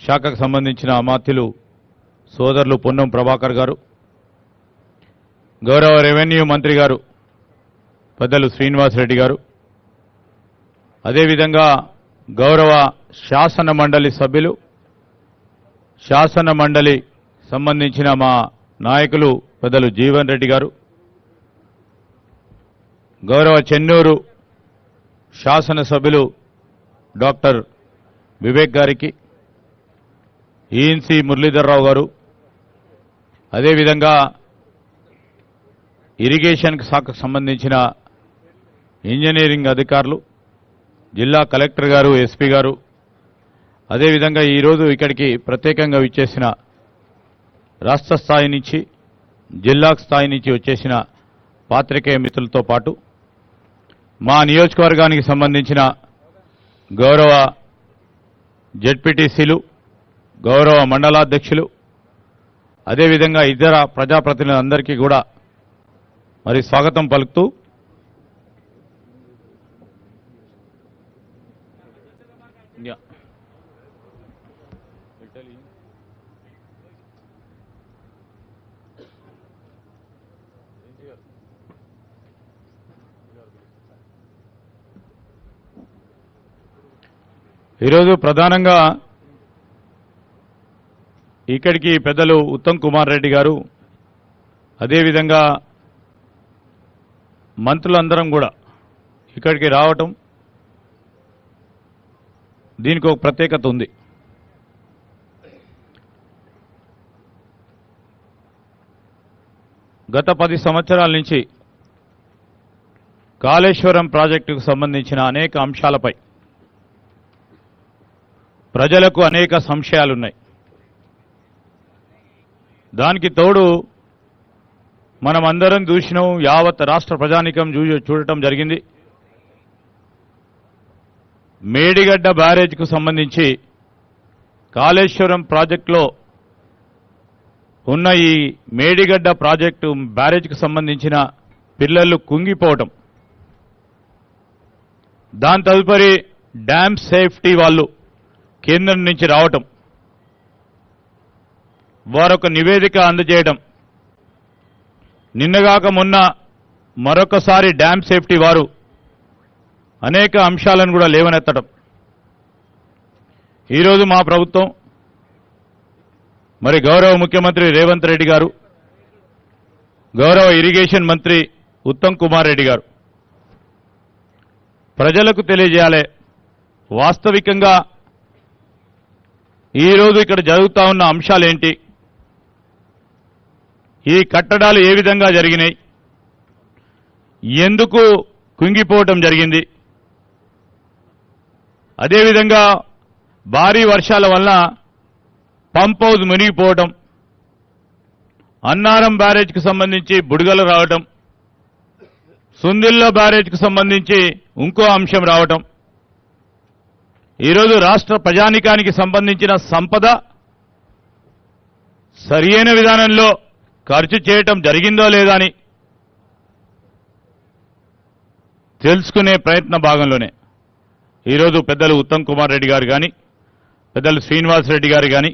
శాఖకు సంబంధించిన అమాత్యులు సోదరులు పొన్నం ప్రభాకర్ గారు గౌరవ రెవెన్యూ మంత్రి గారు పెద్దలు శ్రీనివాసరెడ్డి గారు అదేవిధంగా గౌరవ శాసన మండలి సభ్యులు శాసన మండలి సంబంధించిన మా నాయకులు పెద్దలు జీవన్ రెడ్డి గారు గౌరవ చెన్నూరు శాసనసభ్యులు డాక్టర్ వివేక్ గారికి ఈఎన్సి మురళీధర్రావు గారు. అదేవిధంగా ఇరిగేషన్ శాఖకు సంబంధించిన ఇంజనీరింగ్ అధికారులు జిల్లా కలెక్టర్ గారు ఎస్పీ గారు. అదేవిధంగా ఈరోజు ఇక్కడికి ప్రత్యేకంగా విచ్చేసిన రాష్ట్ర స్థాయి నుంచి జిల్లా స్థాయి నుంచి వచ్చేసిన పాత్రికేయ మిత్రులతో పాటు మా నియోజకవర్గానికి సంబంధించిన గౌరవ జడ్పీటీసీలు గౌరవ మండలాధ్యక్షులు అదేవిధంగా ఇతర ప్రజాప్రతినిధులందరికీ కూడా మరి స్వాగతం పలుకుతూ. ఈరోజు ప్రధానంగా ఇక్కడికి పెద్దలు ఉత్తమ్ కుమార్ రెడ్డి గారు అదేవిధంగా మంత్రులందరం కూడా ఇక్కడికి రావటం దీనికి ఒక ప్రత్యేకత ఉంది. గత పది సంవత్సరాల నుంచి కాళేశ్వరం ప్రాజెక్టుకు సంబంధించిన అనేక అంశాలపై ప్రజలకు అనేక సంశయాలున్నాయి. దానికి తోడు మనం అందరం చూసినాం యావత్ రాష్ట్ర ప్రజానికం చూ చూడటం జరిగింది. మేడిగడ్డ బ్యారేజ్కు సంబంధించి కాళేశ్వరం ప్రాజెక్టులో ఉన్న ఈ మేడిగడ్డ ప్రాజెక్టు బ్యారేజ్కు సంబంధించిన పిల్లలు కుంగిపోవటం. దాని తదుపరి డ్యామ్ సేఫ్టీ వాళ్ళు కేంద్రం నుంచి రావటం. వారొక నివేదిక అందజేయడం. నిన్నగాక మొన్న మరొకసారి డ్యామ్ సేఫ్టీ వారు అనేక అంశాలను కూడా లేవనెత్తడం. ఈరోజు మా ప్రభుత్వం మరి గౌరవ ముఖ్యమంత్రి రేవంత్ రెడ్డి గారు గౌరవ ఇరిగేషన్ మంత్రి ఉత్తమ్ కుమార్ రెడ్డి గారు ప్రజలకు తెలియజేయాలి. వాస్తవికంగా ఈరోజు ఇక్కడ జరుగుతా ఉన్న అంశాలేంటి? ఈ కట్టడాలు ఏ విధంగా జరిగినాయి? ఎందుకు కుంగిపోవటం జరిగింది? అదేవిధంగా భారీ వర్షాల వల్ల పంప్ హౌస్ మునిగిపోవటం అన్నారం బ్యారేజ్కి సంబంధించి బుడగలు రావటం సుందిల్లో బ్యారేజ్కి సంబంధించి ఇంకో అంశం రావటం. ఈరోజు రాష్ట్ర ప్రజానికానికి సంబంధించిన సంపద సరియైన విధానంలో ఖర్చు చేయటం జరిగిందో లేదా అని తెలుసుకునే ప్రయత్న భాగంలోనే ఈరోజు పెద్దలు ఉత్తమ్ కుమార్ రెడ్డి గారు కానీ పెద్దలు శ్రీనివాస్ రెడ్డి గారు కానీ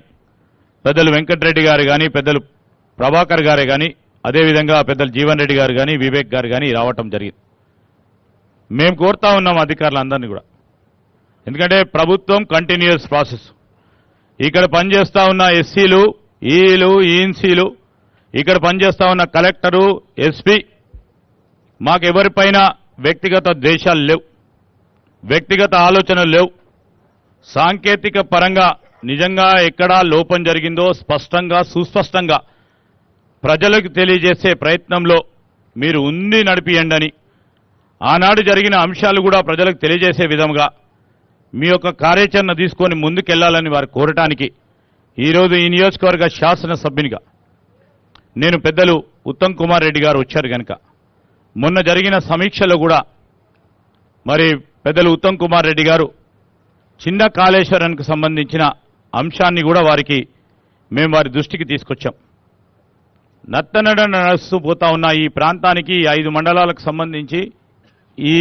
పెద్దలు వెంకటరెడ్డి గారు కానీ పెద్దలు ప్రభాకర్ గారే కానీ అదేవిధంగా పెద్దలు జీవన్ రెడ్డి గారు కానీ వివేక్ గారు కానీ రావటం జరిగింది. మేము కోరుతా ఉన్నాం అధికారులందరినీ కూడా. ఎందుకంటే ప్రభుత్వం కంటిన్యూస్ ప్రాసెస్ ఇక్కడ పనిచేస్తూ ఉన్న ఎస్సీలు ఈలు ఈఎన్సీలు ఇక్కడ పనిచేస్తా ఉన్న కలెక్టరు ఎస్పీ మాకెవరిపైన వ్యక్తిగత ద్వేషాలు లేవు. వ్యక్తిగత ఆలోచనలు లేవు. సాంకేతిక పరంగా నిజంగా ఎక్కడా లోపం జరిగిందో స్పష్టంగా సుస్పష్టంగా ప్రజలకు తెలియజేసే ప్రయత్నంలో మీరు ఉంది నడిపియండి అని ఆనాడు జరిగిన అంశాలు కూడా ప్రజలకు తెలియజేసే విధంగా మీ యొక్క కార్యాచరణ తీసుకొని ముందుకెళ్ళాలని వారు కోరటానికి ఈరోజు ఈ నియోజకవర్గ శాసనసభ్యునిగా నేను పెద్దలు ఉత్తమ్ కుమార్ రెడ్డి గారు వచ్చారు కనుక మొన్న జరిగిన సమీక్షలో కూడా మరి పెద్దలు ఉత్తమ్ కుమార్ రెడ్డి గారు చిన్న కాళేశ్వరానికి సంబంధించిన అంశాన్ని కూడా వారికి మేము వారి దృష్టికి తీసుకొచ్చాం. నత్తనడ నడుస్తూ పోతా ఉన్న ఈ ప్రాంతానికి ఐదు మండలాలకు సంబంధించి ఈ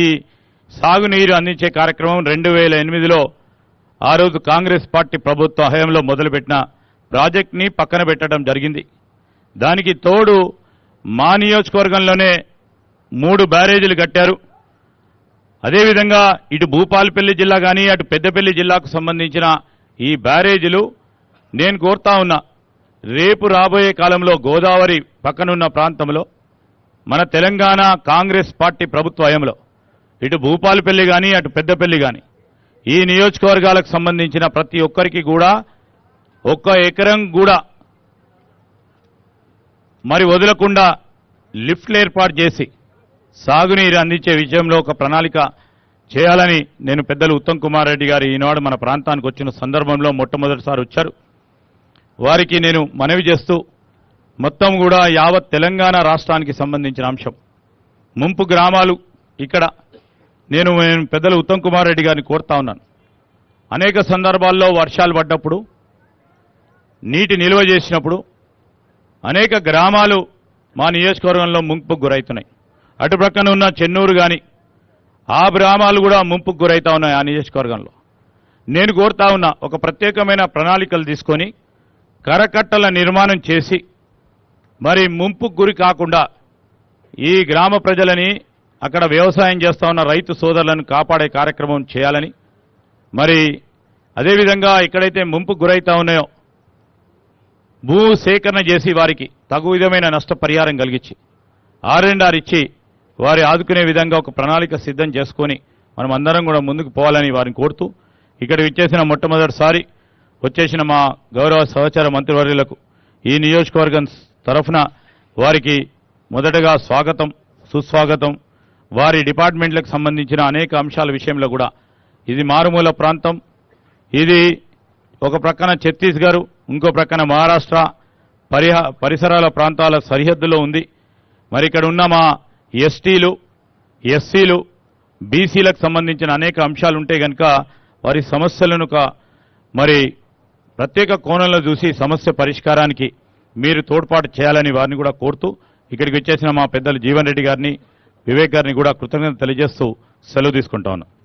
సాగునీరు అందించే కార్యక్రమం రెండు వేల ఎనిమిదిలో ఆ రోజు కాంగ్రెస్ పార్టీ ప్రభుత్వ హయంలో మొదలుపెట్టిన ప్రాజెక్ట్ని పక్కన పెట్టడం జరిగింది. దానికి తోడు మా నియోజకవర్గంలోనే మూడు బ్యారేజీలు కట్టారు. అదేవిధంగా ఇటు భూపాలపల్లి జిల్లా కానీ అటు పెద్దపల్లి జిల్లాకు సంబంధించిన ఈ బ్యారేజీలు నేను కోరుతా ఉన్నా రేపు రాబోయే కాలంలో గోదావరి పక్కనున్న ప్రాంతంలో మన తెలంగాణ కాంగ్రెస్ పార్టీ ప్రభుత్వ హయంలో ఇటు భూపాలపల్లి కానీ అటు పెద్దపల్లి కానీ ఈ నియోజకవర్గాలకు సంబంధించిన ప్రతి ఒక్కరికి కూడా ఒక్క ఎకరం కూడా మరి వదలకుండా లిఫ్ట్లు ఏర్పాటు చేసి సాగునీరు అందించే విషయంలో ఒక ప్రణాళిక చేయాలని నేను పెద్దలు ఉత్తమ్ కుమార్ రెడ్డి గారు ఈనాడు మన ప్రాంతానికి వచ్చిన సందర్భంలో మొట్టమొదటిసారి వచ్చారు. వారికి నేను మనవి చేస్తూ మొత్తం కూడా యావత్ తెలంగాణ రాష్ట్రానికి సంబంధించిన అంశం. ముంపు గ్రామాలు ఇక్కడ నేను నేను పెద్దలు ఉత్తమ్ కుమార్ రెడ్డి గారిని కోరుతా ఉన్నాను. అనేక సందర్భాల్లో వర్షాలు పడ్డప్పుడు నీటి నిల్వ చేసినప్పుడు అనేక గ్రామాలు మా నియోజకవర్గంలో ముంపుకు గురవుతున్నాయి అటు ప్రక్కన ఉన్న చెన్నూరు కానీ ఆ గ్రామాలు కూడా ముంపుకు గురవుతా ఉన్నాయి ఆ నియోజకవర్గంలో. నేను కోరుతా ఉన్నా ఒక ప్రత్యేకమైన ప్రణాళికలు తీసుకొని కరకట్టల నిర్మాణం చేసి మరి ముంపుకు గురి కాకుండా ఈ గ్రామ ప్రజలని అక్కడ వ్యవసాయం చేస్తా ఉన్న రైతు సోదరులను కాపాడే కార్యక్రమం చేయాలని మరి అదేవిధంగా ఎక్కడైతే ముంపు గురైతా ఉన్నాయో భూ సేకరణ చేసి వారికి తగు విధమైన నష్టపరిహారం కలిగించి ఆర్ అండ్ ఆర్ ఇచ్చి వారి ఆదుకునే విధంగా ఒక ప్రణాళిక సిద్ధం చేసుకొని మనం అందరం కూడా ముందుకు పోవాలని వారిని కోరుతూ ఇక్కడ విచ్చేసిన మొట్టమొదటిసారి వచ్చేసిన మా గౌరవ సహచార మంత్రివర్యులకు ఈ నియోజకవర్గం తరఫున వారికి మొదటగా స్వాగతం సుస్వాగతం. వారి డిపార్ట్మెంట్లకు సంబంధించిన అనేక అంశాల విషయంలో కూడా ఇది మారుమూల ప్రాంతం. ఇది ఒక ప్రక్కన ఛత్తీస్గఢ్ ఇంకో ప్రక్కన మహారాష్ట్ర పరిహ పరిసరాల ప్రాంతాల సరిహద్దులో ఉంది. మరి ఇక్కడ ఉన్న మా ఎస్టీలు ఎస్సీలు బీసీలకు సంబంధించిన అనేక అంశాలు ఉంటే కనుక వారి సమస్యలను మరి ప్రత్యేక కోణంలో చూసి సమస్య పరిష్కారానికి మీరు తోడ్పాటు చేయాలని వారిని కూడా కోరుతూ ఇక్కడికి వచ్చేసిన మా పెద్దలు జీవన్ రెడ్డి గారిని వివేక్ గారిని కూడా కృతజ్ఞత తెలియజేస్తూ సెలవు తీసుకుంటా ఉన్నాను